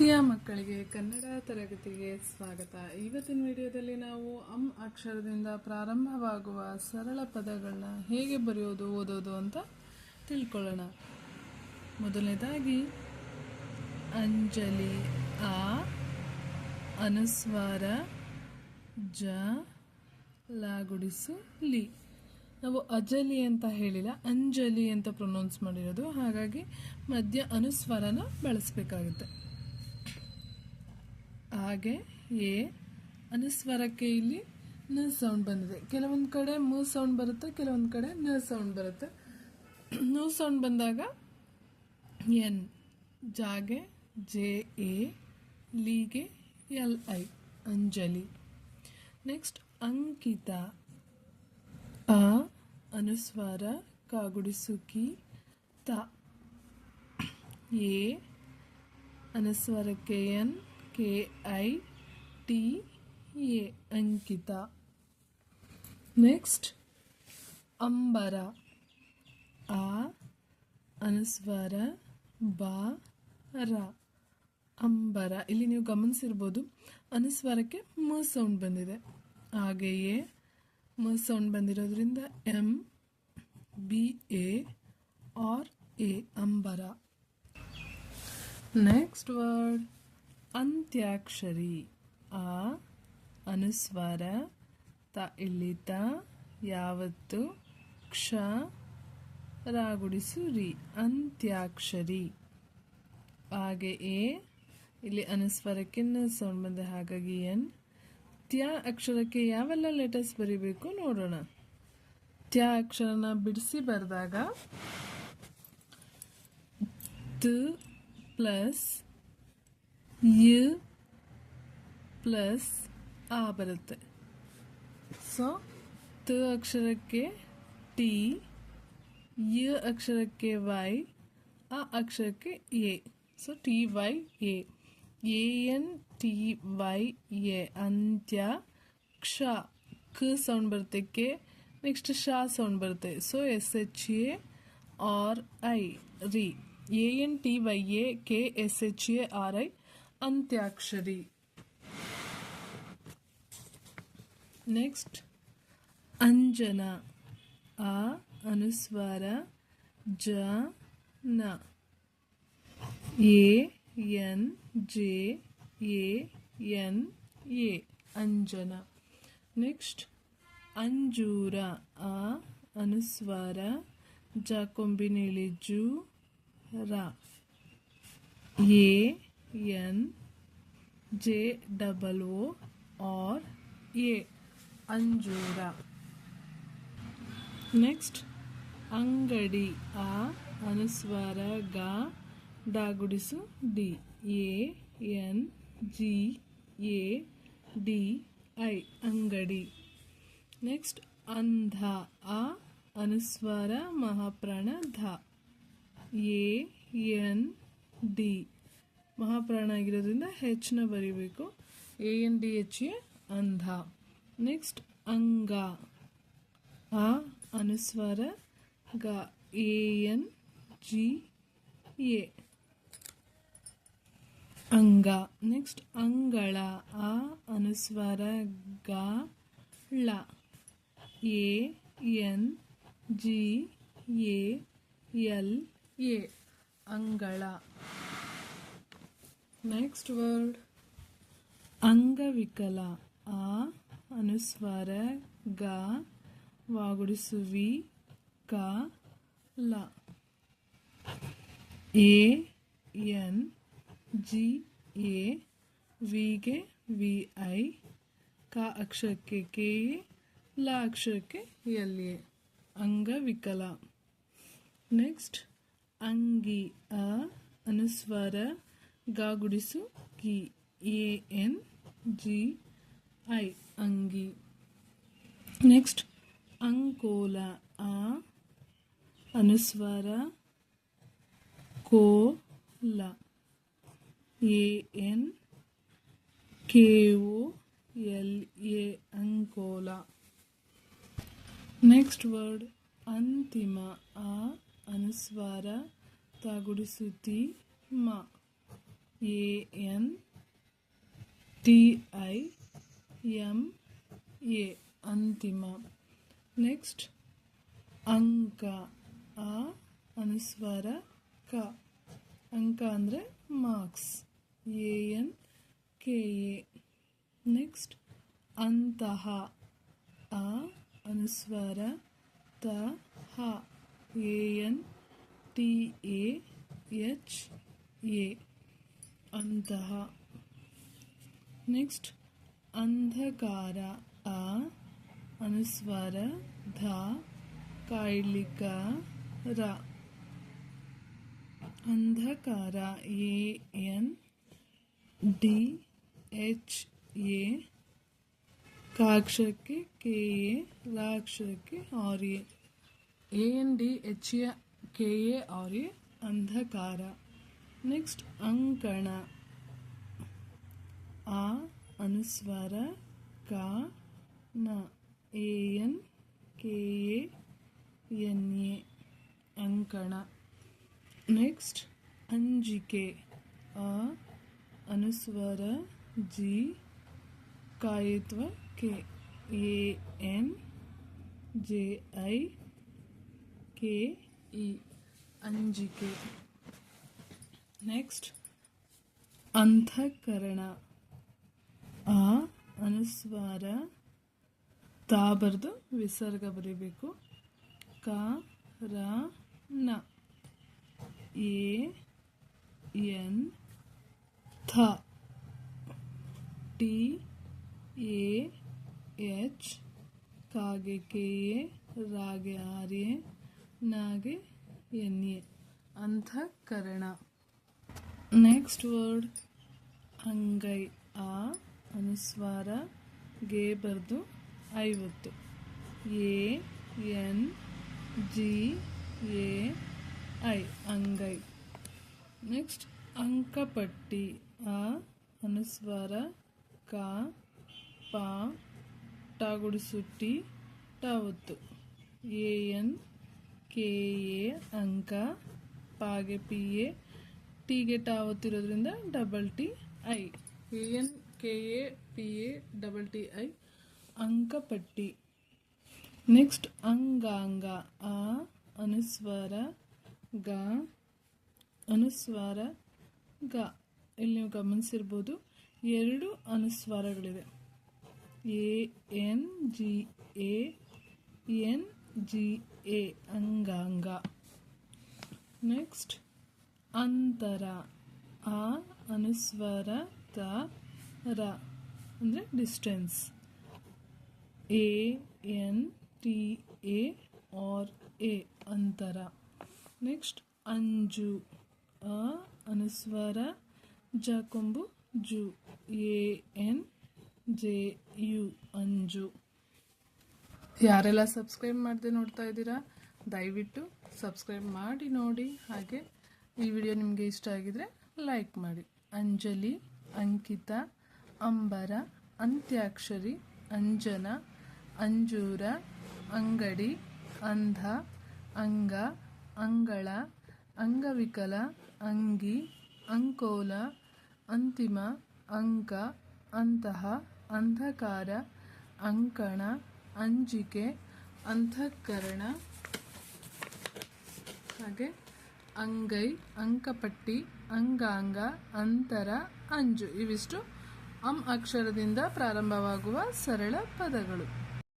ಪ್ರೀತಿಯ ಮಕ್ಕಳಿಗೆ ಕನ್ನಡ ತರಗತಿಗೆ ಸ್ವಾಗತ. ಇವತ್ತಿನ ವಿಡಿಯೋದಲ್ಲಿ ನಾವು ಅಂ ಅಕ್ಷರದಿಂದ ಪ್ರಾರಂಭವಾಗುವ ಸರಳ ಪದಗಳನ್ನ ಹೇಗೆ ಬರೆಯೋದು, ಓದೋದು ಅಂತ ತಿಳ್ಕೊಳ್ಳೋಣ. ಮೊದಲನೇದಾಗಿ, ಅಂಜಲಿ, ಆ, ಅನುಸ್ವಾರ, ಜ, ಲಾಗುಡಿಸು, ಲಿ. ನಾವು ಅಜಲಿ ಅಂತ ಹೇಳಿಲ್ಲ, ಅಂಜಲಿ ಅಂತ ಪ್ರೊನೌನ್ಸ್ ಮಾಡಿರೋದು. ಹಾಗಾಗಿ ಮಧ್ಯ ಅನುಸ್ವಾರನ ಬಳಸಬೇಕಾಗುತ್ತೆ. ಹಾಗೆ ಎ ಅನುಸ್ವರಕ್ಕೆ ಇಲ್ಲಿ ನ ಸೌಂಡ್ ಬಂದಿದೆ. ಕೆಲವೊಂದು ಕಡೆ ಮು ಸೌಂಡ್ ಬರುತ್ತೆ, ಕೆಲವೊಂದು ಕಡೆ ನ ಸೌಂಡ್ ಬರುತ್ತೆ. ನೂ ಸೌಂಡ್ ಬಂದಾಗ ಎನ್, ಜಾಗೆ, ಜೆ, ಎ, ಲೀಗೆ, ಎಲ್, ಐ, ಅಂಜಲಿ. ನೆಕ್ಸ್ಟ್ ಅಂಕಿತ. ಆ ಅನುಸ್ವಾರ ಕಾಗುಡಿಸುಕಿ, ತ. ಎ ಅನುಸ್ವಾರಕ್ಕೆ N K I T A ಅಂಕಿತ ನೆಕ್ಸ್ಟ್ ಅಂಬರ ಆ ಅನುಸ್ವಾರ ಬ ರ ಅಂಬರ ಇಲ್ಲಿ ನೀವು ಗಮನಿಸಿರ್ಬೋದು, ಅನುಸ್ವಾರಕ್ಕೆ ಮ ಸೌಂಡ್ ಬಂದಿದೆ. ಹಾಗೆಯೇ, ಮ ಸೌಂಡ್ ಬಂದಿರೋದ್ರಿಂದ M B A R A ಅಂಬರ ನೆಕ್ಸ್ಟ್ ಅಂತ್ಯಾಕ್ಷರಿ ಆ, ಅನುಸ್ವಾರ, ತ ಇಳಿತ ಯಾವತ್ತು, ಕ್ಷ, ರಾಗುಡಿಸು ರಿ, ಅಂತ್ಯಾಕ್ಷರಿ. ಹಾಗೆ ಎ, ಇಲ್ಲಿ ಅನುಸ್ವಾರಕ್ಕೆ ಸಂಬಂಧ ಹಾಗಾಗಿ ಎನ್. ತ್ಯ ಅಕ್ಷರಕ್ಕೆ ಯಾವೆಲ್ಲ ಲೆಟರ್ಸ್ ಬರಿಬೇಕು ನೋಡೋಣ. ತ್ಯ ಅಕ್ಷರನ ಬಿಡಿಸಿ ಬರೆದಾಗ ತ ಪ್ಲಸ್ ಯ ಪ್ಲಸ್ ಆ ಬರುತ್ತೆ. ಸೊ ತ ಅಕ್ಷರಕ್ಕೆ ಟಿ ಯ ಅಕ್ಷರಕ್ಕೆ ವೈ ಆ ಅಕ್ಷರಕ್ಕೆ A so T Y A A N T Y A ಅಂತ್ಯ ಕ್ಷ. ಕ ಸೌಂಡ್ ಬರುತ್ತೆ. ಕೆ. ನೆಕ್ಸ್ಟ್ ಶಾ ಸೌಂಡ್ ಬರುತ್ತೆ. So S H A R I ರಿ. A N T Y A K S H A R I antakshari. Next ಅಂಜನ. ಆ, ಅನುಸ್ವಾರ. ಜ, ನ. A, N, J, A, N, A. Anjana. Next ಅಂಜೂರ. ಆ, ಅನುಸ್ವಾರ. ಜ ಕೊಂಬಿನೇಳಿ ಜೂ, ರ. A N J double O R A ಅಂಜೂರ ನೆಕ್ಸ್ಟ್ ಅಂಗಡಿ ಆ ಅನುಸ್ವಾರ ಗ ಡಾಗುಡಿಸು D A N G A D I ಅಂಗಡಿ ನೆಕ್ಸ್ಟ್ ಅಂಧ ಆ ಅನುಸ್ವಾರ ಮಹಾಪ್ರಾಣ ಧ ಎ ಎನ್ ಡಿ ಮಹಾಪ್ರಾಣ ಆಗಿರೋದ್ರಿಂದ ಹೆಚ್ಚಿನ ಬರೀಬೇಕು. A N D H A ಅಂಧ. ನೆಕ್ಸ್ಟ್ ಅಂಗ. ಆ, ಅನುಸ್ವಾರ. ಗ ಎ ಎನ್ ಜಿ ಎ ಅಂಗ. ನೆಕ್ಸ್ಟ್ ಅಂಗಳ. ಆ, ಅನುಸ್ವಾರ. ಗ ಳ. A N G A L A ಅಂಗಳ. ನೆಕ್ಸ್ಟ್ ವರ್ಡ್ ಅಂಗವಿಕಲ ಆ ಅನುಸ್ವಾರ ಗ ವಾಗುಡಿಸುವಿ ಕ ಲ ಎ ಎನ್ ಜಿ ಎ ವಿಗೆ ವಿ ಐ ಕ ಅಕ್ಷರಕ್ಕೆ ಕೆ ಎ ಲ ಅಕ್ಷರಕ್ಕೆ ಎಲ್ ಎ ಅಂಗವಿಕಲ ನೆಕ್ಸ್ಟ್ ಅಂಗಿ ಅ ಅನುಸ್ವಾರ ಗ ಕಿ ಎ ಎನ್ ಜಿ ಐ ಅಂಗಿ. ನೆಕ್ಸ್ಟ್ ಅಂಕೋಲ ಆ, ಅನುಸ್ವಾರ ಕೋ ಲ A N K O L A Ankola. Next word ಅಂತಿಮ ಆ, ಅನುಸ್ವಾರ ತಾಗುಡಿಸುತ್ತಿ ಮ. A N T I M A ಅಂತಿಮ ನೆಕ್ಸ್ಟ್ ಅಂಕ ಆ ಅನುಸ್ವಾರ ಕ ಅಂಕ ಅಂದರೆ marks A N K A next ಅಂತಹ ಆ ಅನುಸ್ವಾರ ತ ಹ A N T A H A ಅಂತಹ ನೆಕ್ಸ್ಟ್ ಅಂಧಕಾರ ಆ ಅನುಸ್ವಾರ ಧ ಕಾಯ್ಲಿಕ ರ ಅಂಧಕಾರ A N D H A ಕಾಕ್ಷರಕ್ಕೆ K A ಲಾಕ್ಷರಕ್ಕೆ R A A N D H A K A R A ಅಂಧಕಾರ ನೆಕ್ಸ್ಟ್ ಅಂಕಣ ಆ ಅನುಸ್ವಾರ ಕ ನ A N K A N A ಅಂಕಣ ನೆಕ್ಸ್ಟ್ ಅಂಜಿಕೆ ಆ ಅನುಸ್ವರ ಜಿ ಕಾಯಿತ್ವ K A N J I K E ಅಂಜಿಕೆ ನೆಕ್ಸ್ಟ್ ಅಂತಃಕರಣ ಆ, ಅನುಸ್ವಾರ. ತಾ ಬರೆದು ವಿಸರ್ಗ ಬರೀಬೇಕು. ಕ, ರ, ನ. A, N, ಥ. T, A, H. ಕಾಗೆ, ಕೆ, ಎ. ರಾಗೆ ಆರ್ ಎ ನಾಗೆ ಎನ್ ಎ ಅಂತಃಕರಣ ನೆಕ್ಸ್ಟ್ ವರ್ಡ್ ಅಂಗೈ. ಆ, ಅನುಸ್ವಾರ, ಗೆ ಬರೆದು, ಐವತ್ತು. A, N, G, A, I, ಅಂಗೈ. ನೆಕ್ಸ್ಟ್ ಅಂಕಪಟ್ಟಿ. ಆ, ಅನುಸ್ವಾರ, ಕ, ಪ ಟಾಗುಡಿಸುಟ್ಟಿ ಟವತ್ತು ಎ, ಎನ್, ಕೆ, ಎ, ಅಂಕ, ಪಾಗೆ, ಪಿ, ಎ ಟಿಗೆ ಟಾವತ್ತಿರೋದ್ರಿಂದ double T I A N K A P A double T I ಅಂಕಪಟ್ಟಿ. ನೆಕ್ಸ್ಟ್ ಅಂಗಾಂಗ. ಆ ಅನುಸ್ವಾರ ಗ ಅನುಸ್ವಾರ ಗ. ಇಲ್ಲಿ ನೀವು ಗಮನಿಸಿರ್ಬೋದು. ಎರಡು ಅನುಸ್ವಾರಗಳಿವೆ. A N G A N G A ಅಂಗಾಂಗ. ನೆಕ್ಸ್ಟ್ ಅಂತರ, ಆ, ಅನುಸ್ವರ, ತ, ರ, ಅಂದರೆ distance A N T A R A ಅಂತರ. ನೆಕ್ಸ್ಟ್ ಅಂಜು, ಅ, ಅನುಸ್ವರ, ಜ, ಕೊಂಬು, ಜು, ಎ, ಎನ್, ಜೆ, ಯು, ಅಂಜು. ಯಾರೆಲ್ಲ ಸಬ್ಸ್ಕ್ರೈಬ್ ಮಾಡದೆ ನೋಡ್ತಾ ಇದ್ದೀರಾ, ದಯವಿಟ್ಟು ಸಬ್ಸ್ಕ್ರೈಬ್ ಮಾಡಿ ನೋಡಿ, ಹಾಗೆ ಈ ವಿಡಿಯೋ ನಿಮಗೆ ಇಷ್ಟ ಆಗಿದ್ರೆ ಲೈಕ್ ಮಾಡಿ. ಅಂಜಲಿ, ಅಂಕಿತ, ಅಂಬರ, ಅಂತ್ಯಾಕ್ಷರಿ, ಅಂಜನ, ಅಂಜೂರ, ಅಂಗಡಿ, ಅಂಧ, ಅಂಗ, ಅಂಗಳ, ಅಂಗವಿಕಲ, ಅಂಗಿ, ಅಂಕೋಲ, ಅಂತಿಮ, ಅಂಕ, ಅಂತಹ, ಅಂಧಕಾರ, ಅಂಕಣ, ಅಂಜಿಕೆ ಅಂತಃಕರಣ ಹಾಗೆ ಅಂಗೈ ಅಂಕಪಟ್ಟಿ ಅಂಗಾಂಗ ಅಂತರ ಅಂಜು ಇವಿಷ್ಟು ಅಂ ಅಕ್ಷರದಿಂದ ಪ್ರಾರಂಭವಾಗುವ ಸರಳ ಪದಗಳು.